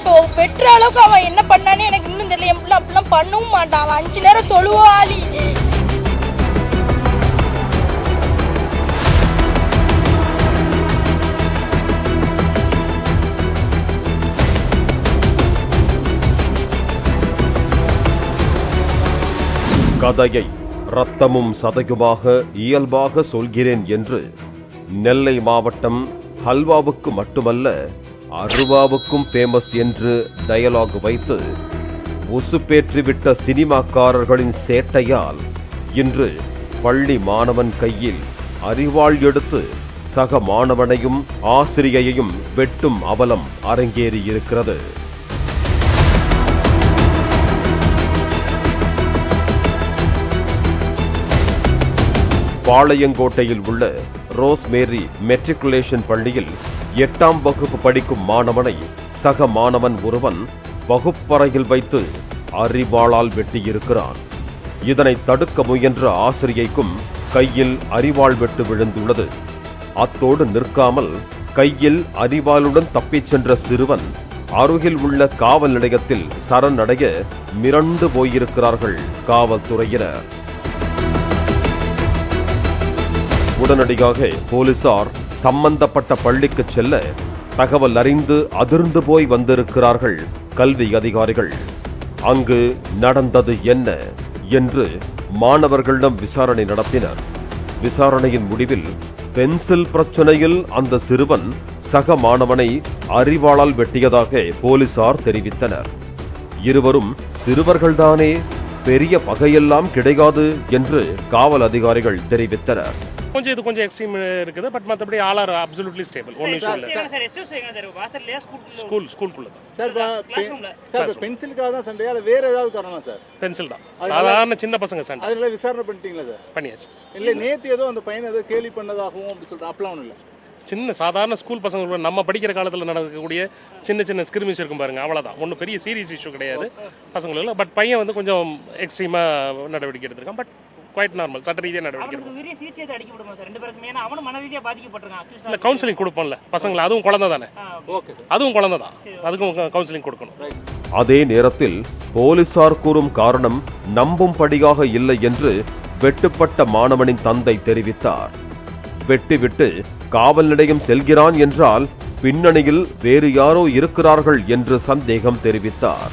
இப்போ வெட்டுற அளவுக்கு அவன் என்ன பண்ணான்னு எனக்கு இன்னும் தெரியல. என் பிள்ளை அப்படிலாம் பண்ணவும் மாட்டான். அவன் அஞ்சு நேரம் தொழுவாளி. கதையை ரத்தமும் சதையுமாக இயல்பாக சொல்கிறேன் என்று நெல்லை மாவட்டம் ஹல்வாவுக்கு மட்டுமல்ல அருவாவுக்கும் ஃபேமஸ் என்று டயலாக் வைத்து உசுப்பேற்றிவிட்ட சினிமாக்காரர்களின் சேட்டையால் இன்று பள்ளி மாணவன் கையில் அறிவாள் எடுத்து சக மாணவனையும் ஆசிரியையையும் வெட்டும் அவலம் அரங்கேறியிருக்கிறது. பாளையங்கோட்டையில் உள்ள ரோஸ்மேரி மெட்ரிகுலேஷன் பள்ளியில் எட்டாம் வகுப்பு படிக்கும் மாணவனை சக மாணவன் ஒருவன் வகுப்பறையில் வைத்து அறிவாளால் வெட்டியிருக்கிறான். இதனை தடுக்க முயன்ற ஆசிரியைக்கும் கையில் அரிவாள் வெட்டு விழுந்துள்ளது. அத்தோடு நிற்காமல் கையில் அரிவாளுடன் தப்பிச் சென்ற சிறுவன் அருகில் உள்ள காவல் நிலையத்தில் சரணடைய மிரண்டு போயிருக்கிறார்கள் காவல்துறையினர். உடனடியாக போலீசார் சம்பந்தப்பட்ட பள்ளிக்கு செல்ல தகவல் அறிந்து அதிர்ந்து போய் வந்திருக்கிறார்கள் கல்வி அதிகாரிகள். அங்கு நடந்தது என்ன என்று மாணவர்களிடம் விசாரணை நடத்தினர். விசாரணையின் முடிவில் பென்சில் பிரச்சனையில் அந்த சிறுவன் சக மாணவனை அறிவாளால் வெட்டியதாக போலீசார் தெரிவித்தனர். இருவரும் சிறுவர்கள்தானே பெரிய பகையெல்லாம் கிடையாது என்று காவல் அதிகாரிகள் தெரிவித்தனர். கொஞ்சம் இது கொஞ்சம் எக்ஸ்ட்ரீம் இருக்குது பட் மற்றபடி ஆல் ஆர் அப்சல்யூட்லி ஸ்டேபிள் ஒன்றும் இஷ்யூ இல்லை. ஸ்கூல் ஸ்கூல் ஸ்கூல்குள்ள தான் சார். சார் பென்சிலுக்காக தான் சண்டையா? இல்லை வேற ஏதாவது காரணமா சார் பென்சில் தான். சாதாரண சின்ன பசங்க சண்டை. அதில் விசாரணை பண்ணிட்டீங்களா சார் பண்ணியாச்சு. இல்லை நேத்து ஏதோ அந்த பையன் ஏதோ கேலி பண்ணதாகவும் அப்படி சொல்லிட்டு அப்பலாம் ஒன்றும் இல்லை. சின்ன சாதாரண ஸ்கூல் பசங்க நம்ம படிக்கிற காலத்தில் நடக்கக்கூடிய சின்ன சின்ன ஸ்கிரிமிஷ் இருக்கும் பாருங்க அவ்வளோதான் ஒன்றும் பெரிய சீரியஸ் இஷ்யூ கிடையாது. பசங்களுக்கு பட் பையன் வந்து கொஞ்சம் எக்ஸ்ட்ரீமாக நடவடிக்கை எடுத்திருக்கான். பட் குவைட் நார்மல் சட்ட ரீதியாக நடவடிக்கை இல்லை கவுன்சிலிங் கொடுப்போம்ல. பசங்களை அதுவும் குழந்தை தானே? ஆ, ஓகே சார். அதுவும் குழந்தை தான். அதுக்கும் கவுன்சிலிங் கொடுக்கணும். அதே நேரத்தில் போலீசார் கூறும் காரணம் நம்பும்படியாக இல்லை என்று வெட்டுப்பட்ட மாணவனின் தந்தை தெரிவித்தார். வெட்டிவிட்டு காவல் நிலையம் செல்கிறான் என்றால் பின்னணியில் வேறு யாரோ இருக்கிறார்கள் என்று சந்தேகம் தெரிவித்தார்.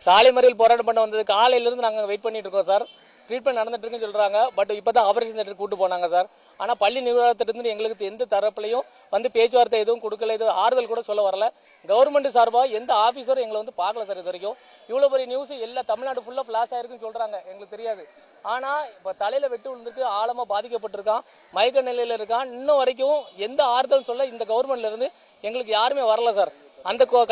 சாலை மறியல் போராட்டம் பண்ண வந்தது காலையிலேருந்து நாங்கள் வெயிட் பண்ணிட்டு இருக்கோம் சார். ட்ரீட்மெண்ட் நடந்துட்டுருக்குன்னு சொல்கிறாங்க பட் இப்போ தான் ஆபரேஷன் தேட்டர் கூட்டு போனாங்க சார். ஆனால் பள்ளி நிர்வாகத்திலிருந்து எங்களுக்கு எந்த தரப்புலையும் வந்து பேச்சுவார்த்தை எதுவும் கொடுக்கல. எதுவும் ஆறுதல் கூட சொல்ல வரல. கவர்மெண்ட் சார்பாக எந்த ஆஃபீஸரும் எங்களை வந்து பார்க்கல சார் இது வரைக்கும் இவ்வளோ பெரிய நியூஸ் எல்லா தமிழ்நாடு ஃபுல்லாக ஃப்ளாஷ் ஆயிருக்குன்னு சொல்கிறாங்க எங்களுக்கு தெரியாது. ஆனால் இப்போ தலையில் வெட்டு விழுந்துட்டு ஆழமாக பாதிக்கப்பட்டிருக்கான் மயக்க நிலையில் இருக்கான். இன்னும் வரைக்கும் எந்த ஆறுதல் சொல்ல இந்த கவர்மெண்ட்லேருந்து எங்களுக்கு யாருமே வரல சார். அந்த கொ-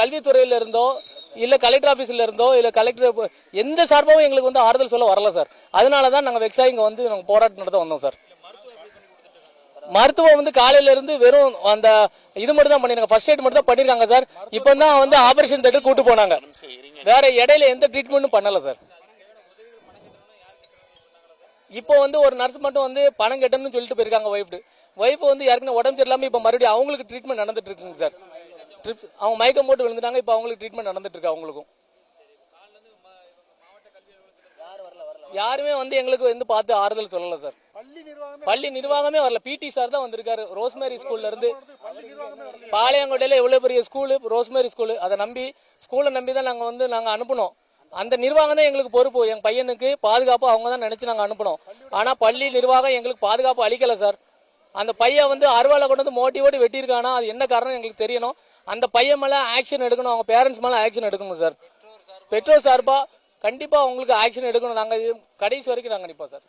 இருந்தோ இல்லை கலெக்டர் ஆஃபீஸில் இருந்தோ இல்லை கலெக்டர் எந்த சார்பாகவும் எங்களுக்கு வந்து ஆறுதல் சொல்ல வரல சார். அதனால தான் நாங்கள் வெக்ஸா இங்கே வந்து நாங்கள் போராட்டம் நடத்த வந்தோம் சார். மருத்துவம் வந்து காலையிலேருந்து வெறும் அந்த இது மட்டும் தான் பண்ணிருக்காங்க. ஃபர்ஸ்ட் எய்ட் மட்டும் தான் பண்ணியிருக்காங்க சார். இப்போ தான் வந்து ஆபரேஷன் தேட்டர் கூட்டு போனாங்க. வேற இடையில எந்த ட்ரீட்மெண்ட்டும் பண்ணலை சார். இப்போ வந்து ஒரு நர்ஸ் மட்டும் வந்து பணம் கட்டணும்னு சொல்லிட்டு போயிருக்காங்க ஒய்ஃப் ஒய்ஃப் வந்து ஏற்கனவே உடம்பு சரியில்லாமல் இப்போ மறுபடியும் அவங்களுக்கு ட்ரீட்மெண்ட் நடந்துட்டு இருக்குங்க சார். ட்ரிப்ஸ் அவங்க மயக்கம் போட்டு விழுந்துட்டாங்க இப்போ அவங்களுக்கு ட்ரீட்மெண்ட் நடந்துட்டு இருக்கு அவங்களுக்கும். யாருமே வந்து எங்களுக்கு வந்து பார்த்து ஆறுதல் சொல்லல சார். பள்ளி நிர்வாகமே வரல. பிடி சார் தான் வந்திருக்காரு. ரோஸ்மேரி ஸ்கூல்ல இருந்து பாளையங்கோட்டையில எவ்வளவு பெரிய ஸ்கூலு ரோஸ்மேரி ஸ்கூலு அதை நம்பி ஸ்கூலை நம்பி தான் நாங்க வந்து நாங்க அனுப்பினோம். அந்த நிர்வாகம் தான் எங்களுக்கு பொறுப்பு. என் பையனுக்கு பாதுகாப்பு அவங்க தான் நினைச்சு நாங்க அனுப்பினோம். ஆனா பள்ளி நிர்வாகம் எங்களுக்கு பாதுகாப்பு அளிக்கல சார். அந்த பையன் வந்து அருவாலை கொண்டு வந்து மோட்டி வெட்டியிருக்கானா? அது என்ன காரணம் எங்களுக்கு தெரியணும். அந்த பையன் மேலே ஆக்ஷன் எடுக்கணும் அவங்க பேரண்ட்ஸ் மேலே ஆக்ஷன் எடுக்கணும் சார் பெற்றோர் சார்பாக கண்டிப்பாக அவங்களுக்கு ஆக்ஷன் எடுக்கணும். நாங்கள் இது கடைசி வரைக்கும் நாங்கள் நிற்போம் சார்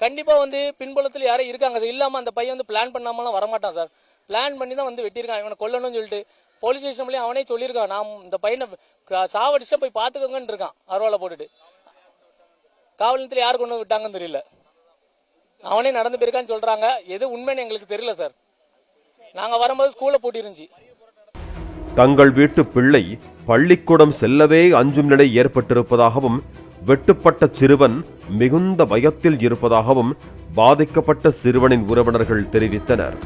கண்டிப்பாக வந்து பின்புலத்தில் யாரும் இருக்காங்க சார் இல்லாமல் அந்த பையன் வந்து பிளான் பண்ணாமலாம் வரமாட்டான் சார் பிளான் பண்ணி தான் வந்து வெட்டியிருக்கான். இவனை கொல்லணும்னு சொல்லிட்டு போலீஸ் ஸ்டேஷன்லேயும் அவனே சொல்லியிருக்கான். நான் இந்த பையனை சாவடிச்சுட்டு போய் பார்த்துக்கோங்கன்னு இருக்கான் அருவாலை போட்டுட்டு. காவல் நிலையத்தில் யார் கொண்டு விட்டாங்கன்னு தெரியல. அவனே நடந்து போயிருக்கான்னு சொல்றாங்க. எது உண்மைன்னு எங்களுக்கு தெரியல சார். நாங்க வரும்போது ஸ்கூல்ல பூட்டி இருந்துச்சு தங்கள் வீட்டு பிள்ளை பள்ளிக்கூடம் செல்லவே அஞ்சும் நிலை ஏற்பட்டிருப்பதாகவும் வெட்டுப்பட்ட சிறுவன் மிகுந்த பயத்தில் இருப்பதாகவும் பாதிக்கப்பட்ட சிறுவனின் உறவினர்கள் தெரிவித்தனர்.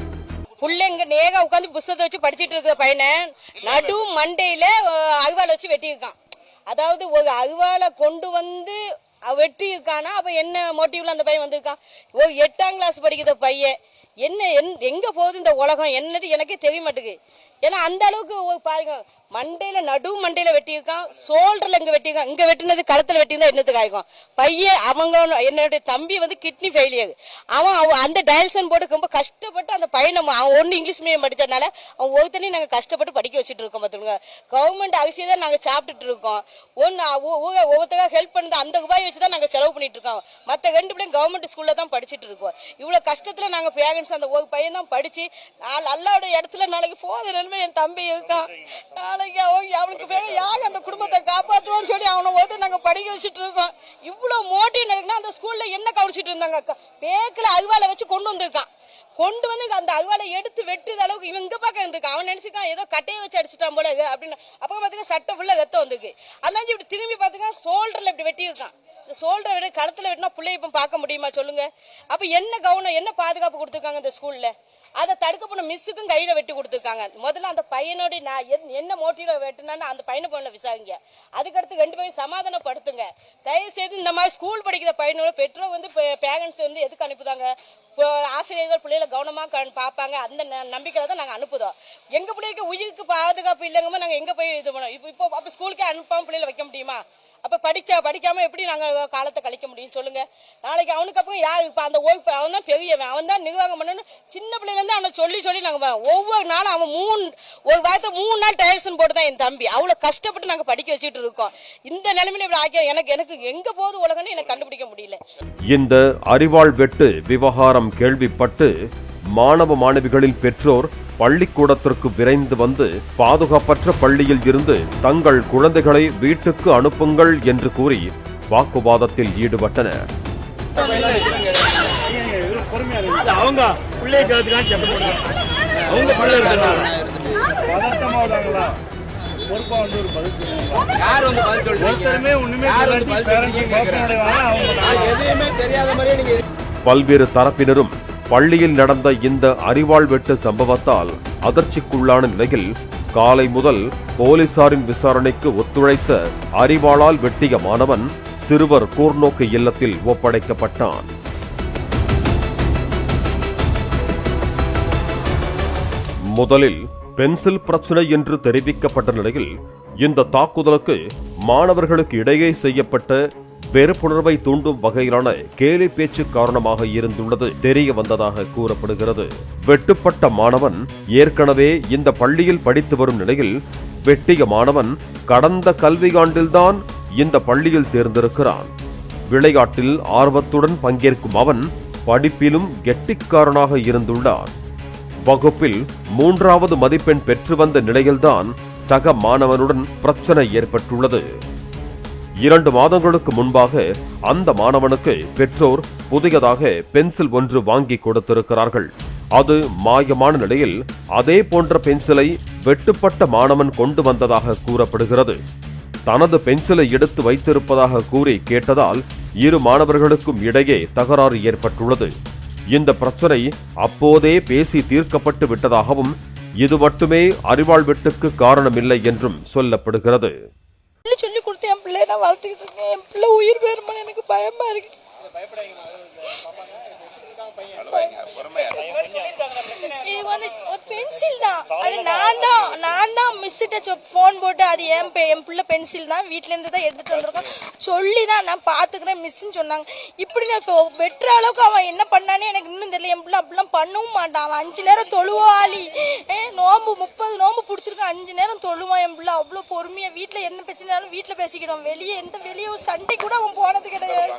பிள்ளைங்க நேகா உட்காந்து புஸ்தகத்தை வச்சு படிச்சிட்டு இருக்கிற பையனை. நடு மண்டையில அருவாள் வச்சு வெட்டியிருக்கான். அதாவது ஒரு அருவாளை கொண்டு வந்து வெட்டி இருக்கானா அப்போ என்ன மோட்டிவ்ல அந்த பையன் வந்திருக்கான் ஓ எட்டாம் கிளாஸ் படிக்கிற பையன். என்ன என் எங்கே போகுது இந்த உலகம்? என்னது? எனக்கே தெரிய மாட்டேங்குது. ஏன்னா அந்த அளவுக்கு பாருங்க மண்டையில நடு மண்டையில வெட்டியிருக்கான் சோல்டர்ல இங்க வெட்டியிருக்கான் இங்க வெட்டினது களத்துல வெட்டியிருந்தா என்னத்துக்கு ஆயிருக்கும்? பையன் அவங்க என்னுடைய தம்பி வந்து கிட்னி ஃபெயிலியர் அவன் அவன் அந்த டயல்சன் போட்டு ரொம்ப கஷ்டப்பட்டு அந்த பையனை அவன் ஒன்று இங்கிலீஷ் மீடியம் படிச்சதுனால அவன் ஒருத்தனையும் நாங்கள் கஷ்டப்பட்டு படிக்க வச்சுட்டு இருக்கோம் பார்த்துருங்க கவர்மெண்ட் அரிசியை தான் நாங்கள் சாப்பிட்டுட்டு இருக்கோம். ஒன்று ஊக ஒவ்வொருத்தராக ஹெல்ப் பண்ணது அந்த ரூபாய் வச்சு தான் நாங்கள் செலவு பண்ணிட்டு இருக்கோம். மற்ற ரெண்டு பிள்ளைங்க கவர்மெண்ட் ஸ்கூலில் தான் படிச்சுட்டு இருக்கோம். இவ்வளோ கஷ்டத்தில் நாங்கள் பேரண்ட்ஸ் அந்த ஒரு பையன் தான் படித்து நாலு அல்லாவோட இடத்துல நாளைக்கு போதும் அன்பு என் தம்பி இருக்கான் நாளைக்கு அவங்க அவனுக்கு பேர் யார் அந்த குடும்பத்தை காப்பாற்றுவான்னு சொல்லி அவனை வந்து நாங்கள் படிக்க வச்சுட்டு இருக்கோம். இவ்வளோ மோட்டிவ் நடக்குன்னா அந்த ஸ்கூலில் என்ன கவனிச்சிட்டு இருந்தாங்க? பேக்கில் அருவாலை வச்சு கொண்டு வந்திருக்கான். கொண்டு வந்து அந்த அருவாலை எடுத்து வெட்டுத அளவுக்கு இவன் இங்க பக்கம் இருந்திருக்கான். அவன் நினைச்சுக்கான் ஏதோ கட்டையை வச்சு அடிச்சிட்டான் போல அப்படின்னு. அப்போ பார்த்துக்க சட்டை ஃபுல்லாக ரத்தம் வந்திருக்கு. அதான் இப்படி திரும்பி பார்த்துக்க சோல்டரில் இப்படி வெட்டியிருக்கான். சோல்டரை விட களத்தில் வெட்டினா பிள்ளைய இப்போ பார்க்க முடியுமா? சொல்லுங்க. அப்போ என்ன கவனம் என்ன பாதுகாப்பு கொடுத்துருக்காங்க இந்த ஸ்கூலில் அதை தடுக்க போன மிஸ்ஸுக்கும் கையில் வெட்டி கொடுத்துருக்காங்க. முதல்ல அந்த பையனோட நான் என்- என்ன மோட்டிவ்ல வெட்டினான்னு அந்த பையனை போன விசாரிங்க. அதுக்கடுத்து ரெண்டு பேரும் சமாதானப்படுத்துங்க. தயவு செய்து இந்த மாதிரி ஸ்கூல் படிக்கிற பையனோட பெற்றோர் வந்து பேரண்ட்ஸ் வந்து எதுக்கு அனுப்புதாங்க? இப்போ ஆசிரியர்கள் பிள்ளைகளை கவனமாக கண் பார்ப்பாங்க. அந்த ந- தான் நாங்கள் அனுப்புதோம். எங்கள் பிள்ளைக்கு உயிருக்கு பாதுகாப்பு இல்லைங்கம்மா நாங்கள் எங்கே போய் இது பண்ணோம்? இப்போ இப்போ அப்போ ஸ்கூலுக்கே அனுப்பாமல் பிள்ளைகளை வைக்க முடியுமா? அப்போ படிச்சா படிக்காமல் எப்படி நாங்கள் காலத்தை கழிக்க முடியும் சொல்லுங்கள் நாளைக்கு அவனுக்கு அப்புறம் யார் இப்போ அந்த ஓய்வு அவன் தான் பெரியவன். அவன் தான் நிர்வாகம் பண்ணணும் சின்ன பிள்ளைலேருந்து அவனை சொல்லி சொல்லி நாங்கள் ஒவ்வொரு நாளும் அவன் மூணு ஒரு வாரத்தில் மூணு நாள் டயர்ஸ்னு போட்டு தான் என் தம்பி. அவ்வளோ கஷ்டப்பட்டு நாங்கள் படிக்க வச்சுட்டு இருக்கோம். இந்த நிலைமையில இப்படி ஆக்கிய எனக்கு எனக்கு எங்கே போகுது உலகம்னு எனக்கு கண்டுபிடிக்க முடியல. இந்த அறிவாள் வெட்டு விவகாரம் கேள்விப்பட்டு மாணவ மாணவிகளின் பெற்றோர் பள்ளிக்கூடத்திற்கு விரைந்து வந்து பாதுகாப்பற்ற பள்ளியில் இருந்து தங்கள் குழந்தைகளை வீட்டுக்கு அனுப்புங்கள் என்று கூறி வாக்குவாதத்தில் ஈடுபட்டனர். பல்வேறு தரப்பினரும் பள்ளியில் நடந்த இந்த அறிவாள் வெட்டு சம்பவத்தால் அதிர்ச்சிக்குள்ளான நிலையில் காலை முதல் போலீசாரின் விசாரணைக்கு ஒத்துழைத்த அறிவாளால் வெட்டிய மாணவன் சிறுவர் கூர்நோக்கு இல்லத்தில் ஒப்படைக்கப்பட்டான். முதலில் பென்சில் பிரச்சனை என்று தெரிவிக்கப்பட்ட நிலையில் இந்த தாக்குதலுக்கு மாணவர்களுக்கு இடையே செய்யப்பட்ட வெறுப்புணர்வை தூண்டும் வகையிலான கேலி பேச்சு காரணமாக இருந்துள்ளது தெரிய வந்ததாக கூறப்படுகிறது. வெட்டுப்பட்ட மாணவன் ஏற்கனவே இந்த பள்ளியில் படித்து வரும் நிலையில் வெட்டிய மாணவன் கடந்த கல்வியாண்டில்தான் இந்த பள்ளியில் தேர்ந்திருக்கிறான். விளையாட்டில் ஆர்வத்துடன் பங்கேற்கும் அவன் படிப்பிலும் கெட்டிக்காரனாக இருந்துள்ளான். வகுப்பில் மூன்றாவது மதிப்பெண் பெற்று வந்த நிலையில்தான் சக மாணவனுடன் பிரச்சனை ஏற்பட்டுள்ளது. இரண்டு மாதங்களுக்கு முன்பாக அந்த மாணவனுக்கு பெற்றோர் புதியதாக பென்சில் ஒன்று வாங்கி கொடுத்திருக்கிறார்கள். அது மாயமான நிலையில் அதே போன்ற பென்சிலை வெட்டுப்பட்ட மாணவன் கொண்டு வந்ததாக கூறப்படுகிறது. தனது பென்சிலை எடுத்து வைத்திருப்பதாக கூறி கேட்டதால் இரு மாணவர்களுக்கும் இடையே தகராறு ஏற்பட்டுள்ளது. இந்த பிரச்சனை அப்போதே பேசி தீர்க்கப்பட்டு விட்டதாகவும் இது மட்டுமே அறிவாள் வெட்டுக்கு காரணமில்லை என்றும் சொல்லப்படுகிறது. நான் வளர்த்துக்கிட்டு இருக்கேன். என் பிள்ளை உயிர் போயிருமான்னு எனக்கு பயமா இருக்கு. இது வந்து ஒரு பென்சில் தான். அது நான் தான் நான் தான் மிஸ்ஸுட்ட ஃபோன் போட்டு அது என் பெ- என் பிள்ளை பென்சில் தான். வீட்டிலேருந்து தான் எடுத்துகிட்டு வந்திருக்கோம். சொல்லி தான் நான் பார்த்துக்கிறேன் மிஸ்ஸுன்னு சொன்னாங்க. இப்படி நான் வெட்டுற அளவுக்கு அவன் என்ன பண்ணானே எனக்கு இன்னும் தெரியல. என் பிள்ளை அப்படிலாம் பண்ணவும் மாட்டான். அவன் அஞ்சு நேரம் தொழுவாளி ஏ நோம்பு முப்பது நோம்பு பிடிச்சிருக்கான் அஞ்சு நேரம் தொழுவான் என் பிள்ளை. அவ்வளோ பொறுமையாக வீட்டில் என்ன பிரச்சனைனாலும் வீட்டில் பேசிக்கிடுவான். வெளியே எந்த வெளியே ஒரு சண்டை கூட அவன் போனது கிடையாது.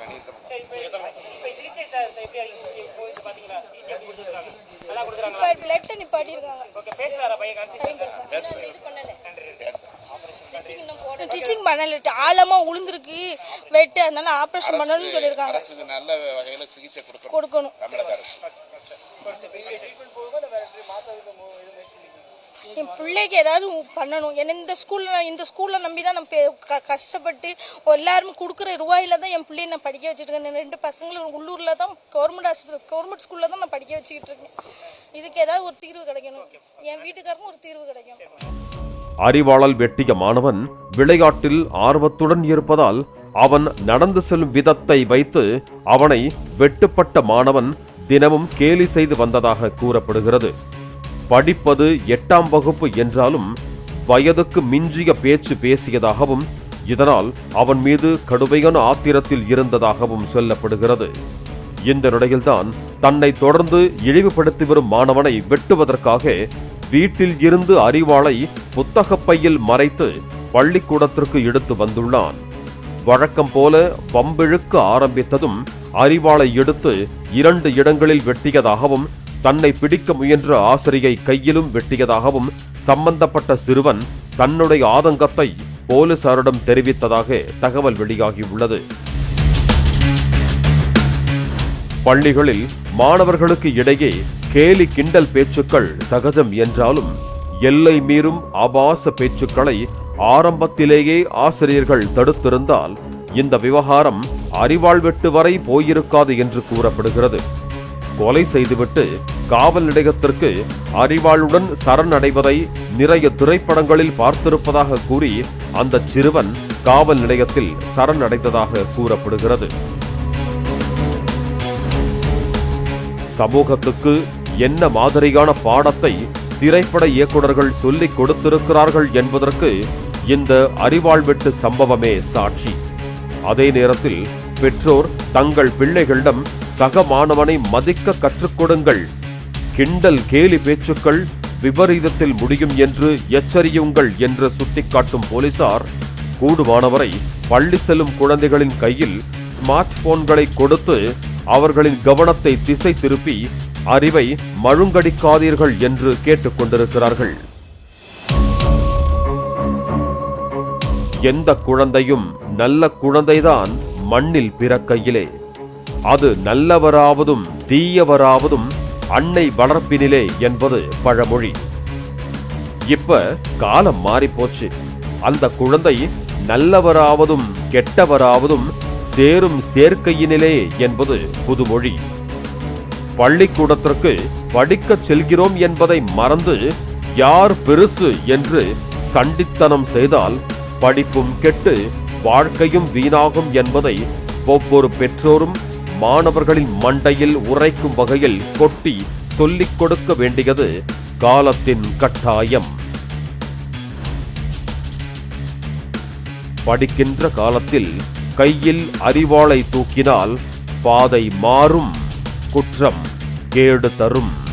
த- எப்படி இது சிகிச்சை கொடுத்துருக்காங்க. நல்லா ஓகே பேசுறாரா பையன் ஸ்டிச்சிங் பண்ணல. ஆழமாக உளுந்துருக்கு. வெட்டு. அதனால ஆப்ரேஷன் பண்ணணும்னு சொல்லியிருக்காங்க. நல்ல வகையில சிகிச்சை கொடுக்கணும். பிள்ளைக்கு ஏதாவது பண்ணணும். ஏன்னா இந்த ஸ்கூலில் இந்த ஸ்கூலில் நம்பி தான் நம்ம க- கஷ்டப்பட்டு எல்லாருமே கொடுக்குற ரூபாயில் தான் என் பிள்ளைய நான் படிக்க வச்சுட்டு இருக்கேன் ரெண்டு பசங்களும் உள்ளூரில் தான் கவர்மெண்ட் ஹாஸ்பிட்டல் கவர்மெண்ட் ஸ்கூலில் தான் நான் படிக்க வச்சுக்கிட்டு இருக்கேன் இதுக்கு ஏதாவது ஒரு தீர்வு கிடைக்கணும். என் வீட்டுக்காருக்கும் ஒரு தீர்வு கிடைக்கும். அறிவாளல் வெட்டிய மாணவன் விளையாட்டில் ஆர்வத்துடன் இருப்பதால் அவன் நடந்து செல்லும் விதத்தை வைத்து அவனை வெட்டுப்பட்ட மாணவன் தினமும் கேலி செய்து வந்ததாக கூறப்படுகிறது. படிப்பது எட்டாம் வகுப்பு என்றாலும் வயதுக்கு மிஞ்சிய பேச்சு பேசியதாகவும் இதனால் அவன் மீது கடுமையான ஆத்திரத்தில் இருந்ததாகவும் சொல்லப்படுகிறது. இந்த நிலையில்தான் தன்னை தொடர்ந்து இழிவுபடுத்தி வரும் மாணவனை வெட்டுவதற்காக வீட்டில் இருந்து அறிவாளை புத்தகப்பையில் மறைத்து பள்ளிக்கூடத்திற்கு எடுத்து வந்துள்ளான். வழக்கம் போல வம்பிழுக்க ஆரம்பித்ததும் அறிவாளை எடுத்து இரண்டு இடங்களில் வெட்டியதாகவும் தன்னை பிடிக்க முயன்ற ஆசிரியை கையிலும் வெட்டியதாகவும் சம்பந்தப்பட்ட சிறுவன் தன்னுடைய ஆதங்கத்தை போலீசாரிடம் தெரிவித்ததாக தகவல் வெளியாகியுள்ளது. பள்ளிகளில் மாணவர்களுக்கு இடையே கேலி கிண்டல் பேச்சுக்கள் சகஜம் என்றாலும் எல்லை மீறும் ஆபாச பேச்சுக்களை ஆரம்பத்திலேயே ஆசிரியர்கள் தடுத்திருந்தால் இந்த விவகாரம் அறிவாள் வெட்டு வரை போயிருக்காது என்று கூறப்படுகிறது. கொலை செய்துவிட்டு காவல் நிலையத்திற்கு அறிவாளுடன் சரணடைவதை நிறைய திரைப்படங்களில் பார்த்திருப்பதாக கூறி அந்த சிறுவன் காவல் நிலையத்தில் சரணடைந்ததாக கூறப்படுகிறது. சமூகத்துக்கு என்ன மாதிரியான பாடத்தை திரைப்பட இயக்குனர்கள் சொல்லிக் கொடுத்திருக்கிறார்கள் என்பதற்கு இந்த அறிவாள் வெட்டு சம்பவமே சாட்சி. அதே நேரத்தில் பெற்றோர் தங்கள் பிள்ளைகளிடம் சக மாணவனை மதிக்க கற்றுக் கொடுங்கள். கிண்டல் கேலி பேச்சுக்கள் விபரீதத்தில் முடியும் என்று எச்சரியுங்கள் என்று சுட்டிக்காட்டும் போலீசார் கூடுமானவரை பள்ளி செல்லும் குழந்தைகளின் கையில் ஸ்மார்ட் போன்களை கொடுத்து அவர்களின் கவனத்தை திசை திருப்பி அறிவை மழுங்கடிக்காதீர்கள் என்று கேட்டுக்கொண்டிருக்கிறார்கள் எந்த குழந்தையும் நல்ல குழந்தைதான் மண்ணில் பிறக்கையிலே. அது நல்லவராவதும் தீயவராவதும் அன்னை வளர்ப்பினிலே என்பது பழமொழி. இப்ப காலம் மாறிப்போச்சு. அந்த குழந்தை நல்லவராவதும் கெட்டவராவதும் சேரும் சேர்க்கையினிலே என்பது புதுமொழி. பள்ளிக்கூடத்திற்கு படிக்கச் செல்கிறோம் என்பதை மறந்து யார் பெருசு என்று கண்டித்தனம் செய்தால் படிப்பும் கெட்டு வாழ்க்கையும் வீணாகும் என்பதை ஒவ்வொரு பெற்றோரும் மாணவர்களின் மண்டையில் உரைக்கும் வகையில் கொட்டி சொல்லிக் கொடுக்க வேண்டியது காலத்தின் கட்டாயம். படிக்கின்ற காலத்தில் கையில் அறிவாளை தூக்கினால் பாதை மாறும் குற்றம் கேடு தரும்.